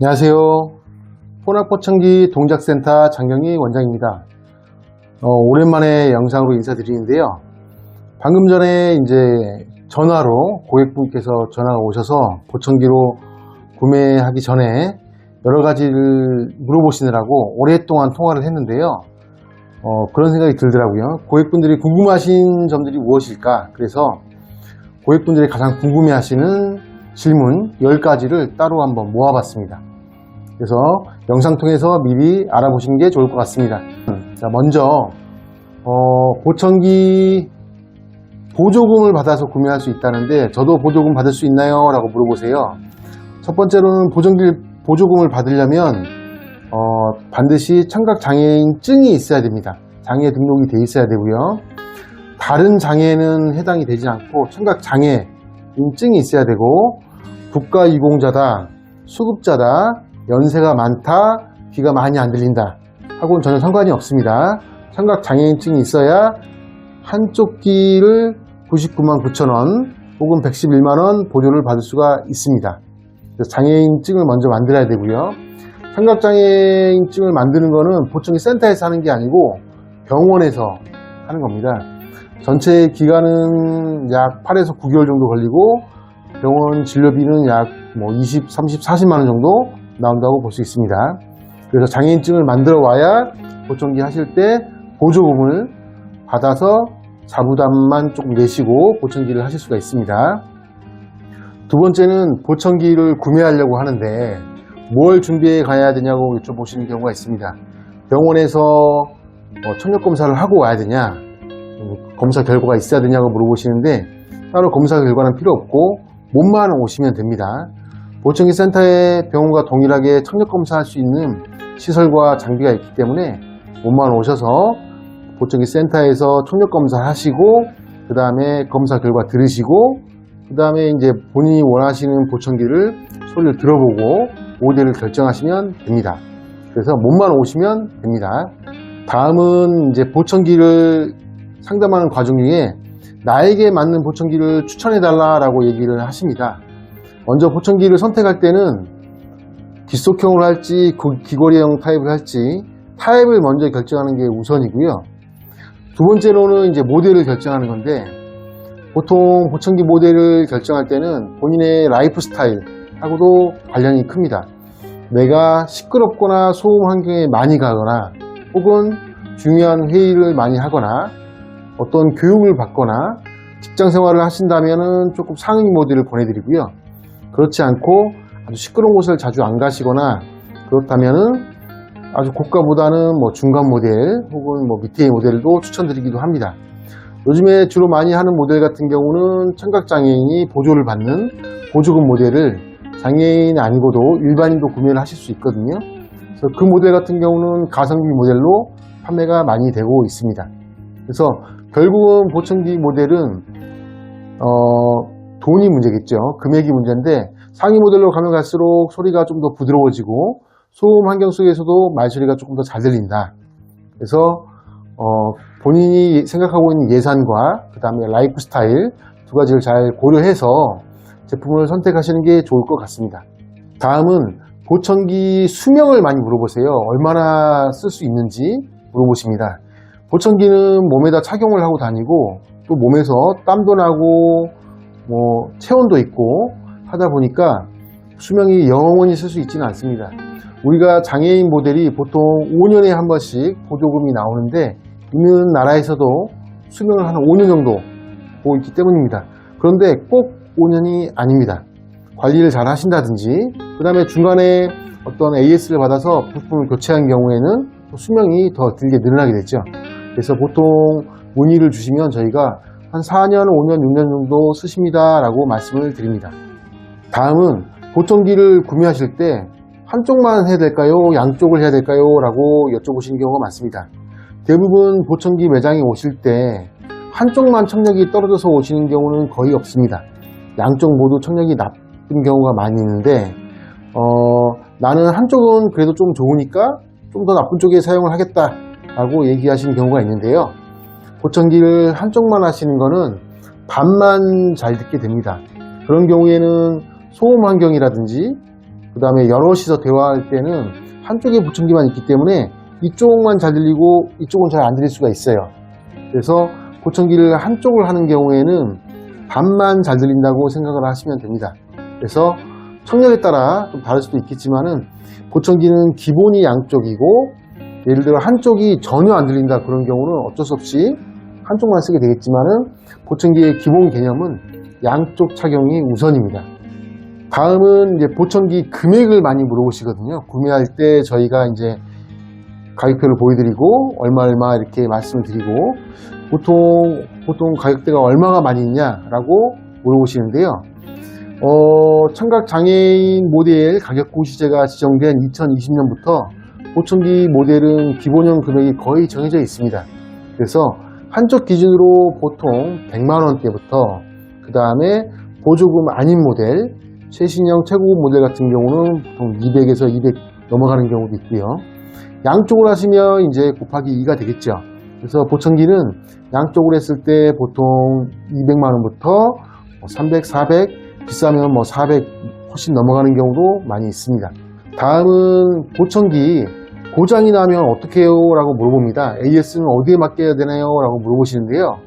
안녕하세요. 혼합보청기 동작센터 장경희 원장입니다. 어, 오랜만에 영상으로 인사드리는데요. 방금 전에 이제 전화로 고객분께서 전화가 오셔서 보청기로 구매하기 전에 여러 가지를 물어보시느라고 오랫동안 통화를 했는데요. 어, 그런 생각이 들더라고요. 고객분들이 궁금하신 점들이 무엇일까? 그래서 고객분들이 가장 궁금해하시는 질문 10가지를 따로 한번 모아봤습니다. 그래서 영상 통해서 미리 알아보시는 게 좋을 것 같습니다. 자, 먼저 어, 보청기 보조금을 받아서 구매할 수 있다는데 저도 보조금 받을 수 있나요? 라고 물어보세요. 첫 번째로는 보청기 보조금을 받으려면 어, 반드시 청각장애인증이 있어야 됩니다. 장애 등록이 돼 있어야 되고요. 다른 장애는 해당이 되지 않고 청각장애 인증이 있어야 되고 국가유공자다, 수급자다, 연세가 많다, 귀가 많이 안 들린다 하고는 전혀 상관이 없습니다. 청각장애인증이 있어야 한쪽 귀를 99만 9천 원 혹은 111만 원 보조를 받을 수가 있습니다. 장애인증을 먼저 만들어야 되고요. 청각장애인증을 만드는 거는 보청기 센터에서 하는 게 아니고 병원에서 하는 겁니다. 전체 기간은 약 8에서 9개월 정도 걸리고 병원 진료비는 약 뭐 20, 30, 40만 원 정도 나온다고 볼 수 있습니다. 그래서 장애인증을 만들어 와야 보청기 하실 때 보조금을 받아서 자부담만 조금 내시고 보청기를 하실 수가 있습니다. 두 번째는 보청기를 구매하려고 하는데 뭘 준비해 가야 되냐고 여쭤보시는 경우가 있습니다. 병원에서 어, 청력 검사를 하고 와야 되냐, 음, 검사 결과가 있어야 되냐고 물어보시는데 따로 검사 결과는 필요 없고 몸만 오시면 됩니다. 보청기 센터에 병원과 동일하게 청력 검사할 수 있는 시설과 장비가 있기 때문에 몸만 오셔서 보청기 센터에서 청력 검사 하시고 그 다음에 검사 결과 들으시고 그 다음에 이제 본인이 원하시는 보청기를 소리를 들어보고 모델을 결정하시면 됩니다. 그래서 몸만 오시면 됩니다. 다음은 이제 보청기를 상담하는 과정 중에 나에게 맞는 보청기를 추천해 달라라고 얘기를 하십니다. 먼저 보청기를 선택할 때는 귓속형을 할지 그 귀걸이형 타입을 할지 타입을 먼저 결정하는 게 우선이고요. 두 번째로는 이제 모델을 결정하는 건데 보통 보청기 모델을 결정할 때는 본인의 라이프 스타일하고도 관련이 큽니다. 내가 시끄럽거나 소음 환경에 많이 가거나 혹은 중요한 회의를 많이 하거나 어떤 교육을 받거나 직장 생활을 하신다면 조금 상위 모델을 보내드리고요. 그렇지 않고 아주 시끄러운 곳을 자주 안 가시거나 그렇다면은 아주 고가보다는 뭐 중간 모델 혹은 뭐 밑에 모델도 추천드리기도 합니다. 요즘에 주로 많이 하는 모델 같은 경우는 청각장애인이 보조를 받는 보조금 모델을 장애인 아니고도 일반인도 구매를 하실 수 있거든요. 그래서 그 모델 같은 경우는 가성비 모델로 판매가 많이 되고 있습니다. 그래서 결국은 보청기 모델은 어, 돈이 문제겠죠. 금액이 문제인데 상위 모델로 가면 갈수록 소리가 좀 더 부드러워지고 소음 환경 속에서도 말소리가 조금 더 잘 들린다. 그래서 어, 본인이 생각하고 있는 예산과 그 다음에 라이프 스타일 두 가지를 잘 고려해서 제품을 선택하시는 게 좋을 것 같습니다. 다음은 보청기 수명을 많이 물어보세요. 얼마나 쓸 수 있는지 물어보십니다. 보청기는 몸에다 착용을 하고 다니고 또 몸에서 땀도 나고 뭐 체온도 있고 하다 보니까 수명이 영원히 쓸 수 있지는 않습니다. 우리가 장애인 모델이 보통 5년에 한 번씩 보조금이 나오는데 있는 나라에서도 수명을 한 5년 정도 보고 있기 때문입니다. 그런데 꼭 5년이 아닙니다. 관리를 잘 하신다든지 그 다음에 중간에 어떤 AS를 받아서 부품을 교체한 경우에는 또 수명이 더 길게 늘어나게 되죠. 그래서 보통 문의를 주시면 저희가 한 4년, 5년, 6년 정도 쓰십니다 라고 말씀을 드립니다. 다음은 보청기를 구매하실 때 한쪽만 해야 될까요? 양쪽을 해야 될까요? 라고 여쭤보시는 경우가 많습니다. 대부분 보청기 매장에 오실 때 한쪽만 청력이 떨어져서 오시는 경우는 거의 없습니다. 양쪽 모두 청력이 나쁜 경우가 많이 있는데 어, 나는 한쪽은 그래도 좀 좋으니까 좀 더 나쁜 쪽에 사용을 하겠다 라고 얘기하시는 경우가 있는데요. 보청기를 한쪽만 하시는 거는 반만 잘 듣게 됩니다. 그런 경우에는 소음 환경이라든지 그 다음에 여럿이서 대화할 때는 한쪽에 보청기만 있기 때문에 이쪽만 잘 들리고 이쪽은 잘 안 들릴 수가 있어요. 그래서 보청기를 한쪽을 하는 경우에는 반만 잘 들린다고 생각을 하시면 됩니다. 그래서 청력에 따라 좀 다를 수도 있겠지만은 보청기는 기본이 양쪽이고 예를 들어 한쪽이 전혀 안 들린다 그런 경우는 어쩔 수 없이 한쪽만 쓰게 되겠지만은 보청기의 기본 개념은 양쪽 착용이 우선입니다. 다음은 이제 보청기 금액을 많이 물어보시거든요. 구매할 때 저희가 이제 가격표를 보여드리고 얼마 얼마 이렇게 말씀을 드리고 보통 보통 가격대가 얼마가 많이 있냐라고 물어보시는데요. 어, 청각 장애인 모델 가격 고시제가 지정된 2020년부터 보청기 모델은 기본형 금액이 거의 정해져 있습니다. 그래서 한쪽 기준으로 보통 100만 원대부터 그 다음에 보조금 아닌 모델, 최신형 최고급 모델 같은 경우는 보통 200에서 200 넘어가는 경우도 있고요. 양쪽으로 하시면 이제 곱하기 2가 되겠죠. 그래서 보청기는 양쪽으로 했을 때 보통 200만 원부터 300, 400, 비싸면 뭐 400 훨씬 넘어가는 경우도 많이 있습니다. 다음은 보청기 고장이 나면 어떻게 해요? 라고 물어봅니다. AS는 어디에 맡겨야 되나요? 라고 물어보시는데요.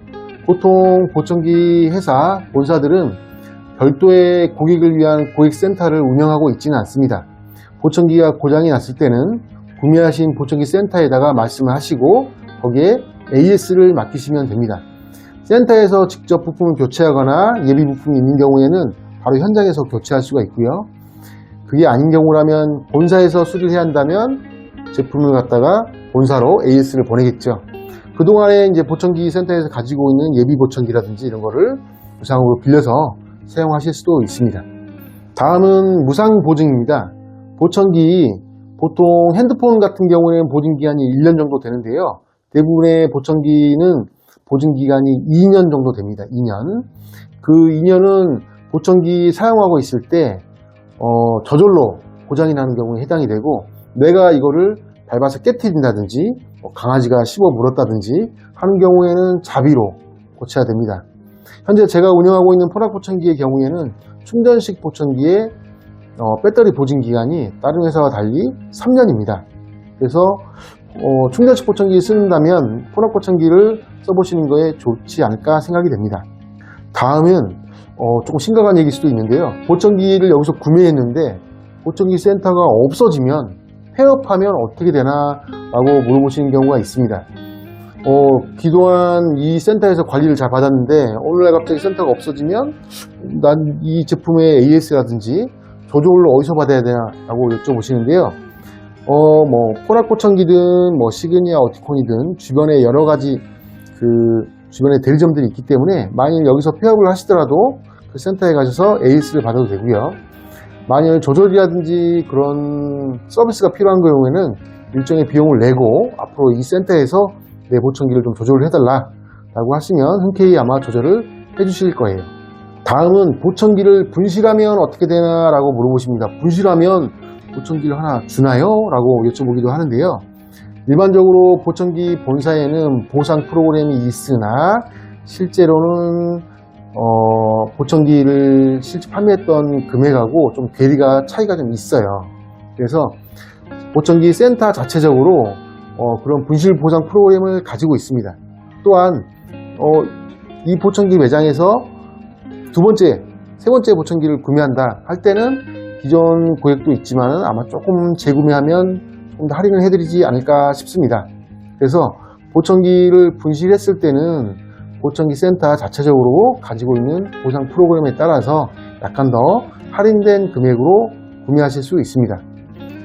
보통 보청기 회사, 본사들은 별도의 고객을 위한 고객센터를 운영하고 있지는 않습니다. 보청기가 고장이 났을 때는 구매하신 보청기 센터에다가 말씀을 하시고 거기에 AS를 맡기시면 됩니다. 센터에서 직접 부품을 교체하거나 예비 부품이 있는 경우에는 바로 현장에서 교체할 수가 있고요. 그게 아닌 경우라면 본사에서 수리를 해야 한다면 제품을 갖다가 본사로 AS를 보내겠죠. 그동안에 이제 보청기 센터에서 가지고 있는 예비 보청기라든지 이런 거를 무상으로 빌려서 사용하실 수도 있습니다. 다음은 무상 보증입니다. 보청기 보통 핸드폰 같은 경우에는 보증기간이 1년 정도 되는데요. 대부분의 보청기는 보증기간이 2년 정도 됩니다. 2년. 그 2년은 보청기 사용하고 있을 때 어, 저절로 고장이 나는 경우에 해당이 되고 내가 이거를 밟아서 깨뜨린다든지 뭐 강아지가 씹어 물었다든지 하는 경우에는 자비로 고쳐야 됩니다. 현재 제가 운영하고 있는 포낙 보청기의 경우에는 충전식 보청기의 어, 배터리 보증 기간이 다른 회사와 달리 3년입니다. 그래서 어, 충전식 보청기 쓴다면 포낙 보청기를 써보시는 거에 좋지 않을까 생각이 됩니다. 다음은 어, 조금 심각한 얘기일 수도 있는데요. 보청기를 여기서 구매했는데 보청기 센터가 없어지면 폐업하면 어떻게 되나 라고 물어보시는 경우가 있습니다. 어, 그동안 이 센터에서 관리를 잘 받았는데 오늘날 갑자기 센터가 없어지면 난 이 제품의 AS라든지 조절을 어디서 받아야 되나 라고 여쭤보시는데요. 어, 뭐, 포락고청기든, 뭐, 시그니아 어티콘이든, 주변에 여러 가지, 그, 주변에 대리점들이 있기 때문에, 만일 여기서 폐업을 하시더라도, 그 센터에 가셔서 AS를 받아도 되고요. 만일 조절이라든지 그런 서비스가 필요한 경우에는 일정의 비용을 내고, 앞으로 이 센터에서 내 보청기를 좀 조절을 해달라, 라고 하시면 흔쾌히 아마 조절을 해주실 거예요. 다음은 보청기를 분실하면 어떻게 되나 라고 물어보십니다. 분실하면 보청기를 하나 주나요? 라고 여쭤보기도 하는데요. 일반적으로 보청기 본사에는 보상 프로그램이 있으나 실제로는 어, 보청기를 실제 판매했던 금액하고 좀 괴리가 차이가 좀 있어요. 그래서 보청기 센터 자체적으로 어, 그런 분실 보상 프로그램을 가지고 있습니다. 또한 어, 이 보청기 매장에서 두 번째, 세 번째 보청기를 구매한다 할 때는 기존 고객도 있지만 아마 조금 재구매하면 좀 더 할인을 해드리지 않을까 싶습니다. 그래서 보청기를 분실했을 때는 보청기 센터 자체적으로 가지고 있는 보상 프로그램에 따라서 약간 더 할인된 금액으로 구매하실 수 있습니다.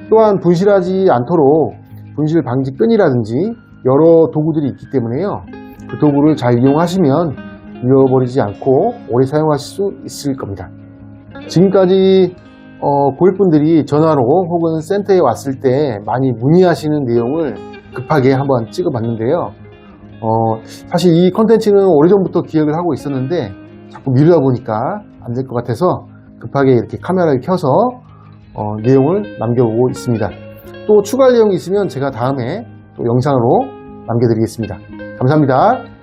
또한 분실하지 않도록 분실 방지 끈이라든지 여러 도구들이 있기 때문에요. 그 도구를 잘 이용하시면 잃어버리지 않고 오래 사용하실 수 있을 겁니다. 지금까지 어, 고객분들이 전화로 혹은 센터에 왔을 때 많이 문의하시는 내용을 급하게 한번 찍어봤는데요. 어, 사실 이 컨텐츠는 오래전부터 기획을 하고 있었는데 자꾸 미루다 보니까 안 될 것 같아서 급하게 이렇게 카메라를 켜서 어, 내용을 남겨보고 있습니다. 또 추가할 내용이 있으면 제가 다음에 또 영상으로 남겨드리겠습니다. 감사합니다.